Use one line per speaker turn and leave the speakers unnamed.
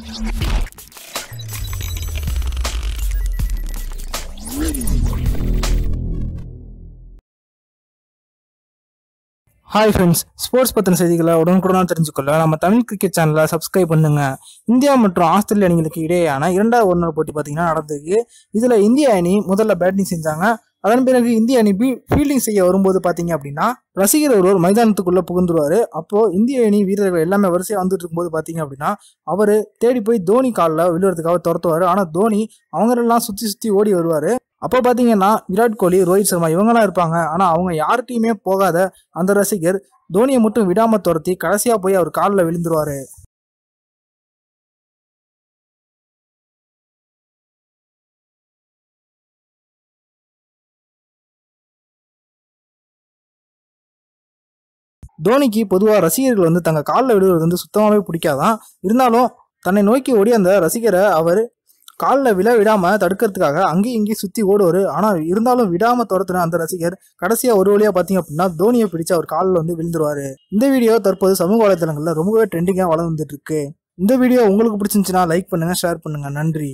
Hi friends sports பற்றின செய்திகளை உடனுக்குடனாக தெரிஞ்சுக்கொள்ள நம்ம தமிழ் கிரிக்கெட் சேனலை சப்ஸ்கிரைப் பண்ணுங்க. இந்தியா மற்றும் ஆஸ்திரேலிய அணிகளுக்கு இடையேயான இரண்டாவது ஒருநாள் போட்டி பார்த்தீங்கன்னா நடந்திருக்கு இதில் இந்திய அணி முதல்ல பேட்டிங் செஞ்சாங்க. அதன் பிறகு இந்திய அணி ஃபீல்டிங் செய்ய வரும்போது பார்த்தீங்க அப்படின்னா ரசிகர் ஒருவர் மைதானத்துக்குள்ளே புகுந்துருவார். அப்போ இந்திய அணி வீரர்கள் எல்லாமே வரிசையாக வந்துட்டு இருக்கும்போது பார்த்தீங்க அப்படின்னா அவர் தேடி போய் தோனி காலில் விழுறதுக்காக துரத்துவார். ஆனால் தோனி அவங்களெல்லாம் சுற்றி சுற்றி ஓடி வருவார். அப்போ பார்த்தீங்கன்னா விராட் கோலி ரோஹித் சர்மா இவங்கெல்லாம் இருப்பாங்க. ஆனால் அவங்க யார்கிட்டையுமே போகாத அந்த ரசிகர் தோனியை மட்டும் விடாமல் துரத்தி கடைசியாக போய் அவர் காலில் விழுந்துருவார். தோனிக்கு பொதுவாக ரசிகர்கள் வந்து தங்க காலில் விழுவது வந்து சுத்தமாகவே பிடிக்காதான். இருந்தாலும் தன்னை நோக்கி ஓடி அந்த ரசிகரை அவர் காலில் விழ விடாம தடுக்கிறதுக்காக அங்கேயும் இங்கேயும் சுற்றி ஓடுவார். ஆனால் இருந்தாலும் விடாமல் துரத்துன அந்த ரசிகர் கடைசியாக ஒரு வழியாக பார்த்தீங்க அப்படின்னா தோனியை பிடிச்சு அவர் காலில் வந்து விழுந்துருவார். இந்த வீடியோ தற்போது சமூக வலைதளங்களில் ரொம்பவே ட்ரெண்டிங்காக வளர்ந்துட்டு இருக்கு. இந்த வீடியோ உங்களுக்கு பிடிச்சிருந்துச்சுன்னா லைக் பண்ணுங்கள் ஷேர் பண்ணுங்கள் நன்றி.